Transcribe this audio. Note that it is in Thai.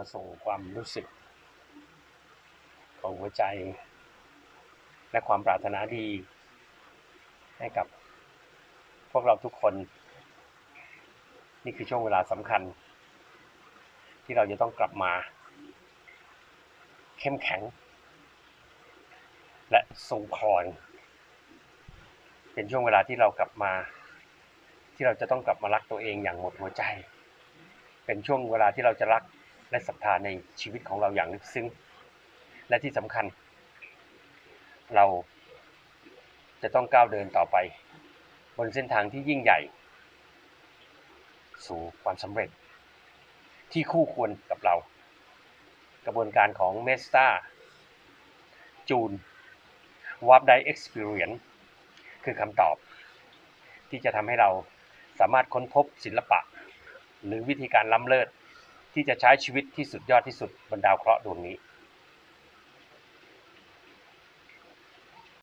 อส่งความรู้สึก ของหัวใจ และความปรารถนาดี ให้กับพวกเราทุกคน นี่คือช่วงเวลาสำคัญ ที่เราจะต้องกลับมา เข้มแข็ง และทรงพรเป็นช่วงเวลาที่เรากลับมา ที่เราจะต้องกลับมารักตัวเองอย่างหมดหัวใจ เป็นช่วงเวลาที่เราจะรัก และศรัทธาในชีวิตของเราอย่างลึกซึ้ง และที่สำคัญ เราจะต้องก้าวเดินต่อไป บนเส้นทางที่ยิ่งใหญ่ สู่ความสำเร็จ ที่คู่ควรกับเรา กระบวนการของเมสตาจูนว a ร์ d ได Experience คือคำตอบ ที่จะทำให้เราสามารถค้นพบศิลปะ หรือวิธีการล้ำเลิศ ที่จะใช้ชีวิตที่สุดยอดที่สุดบนดาวเคราะห์ดวงนี้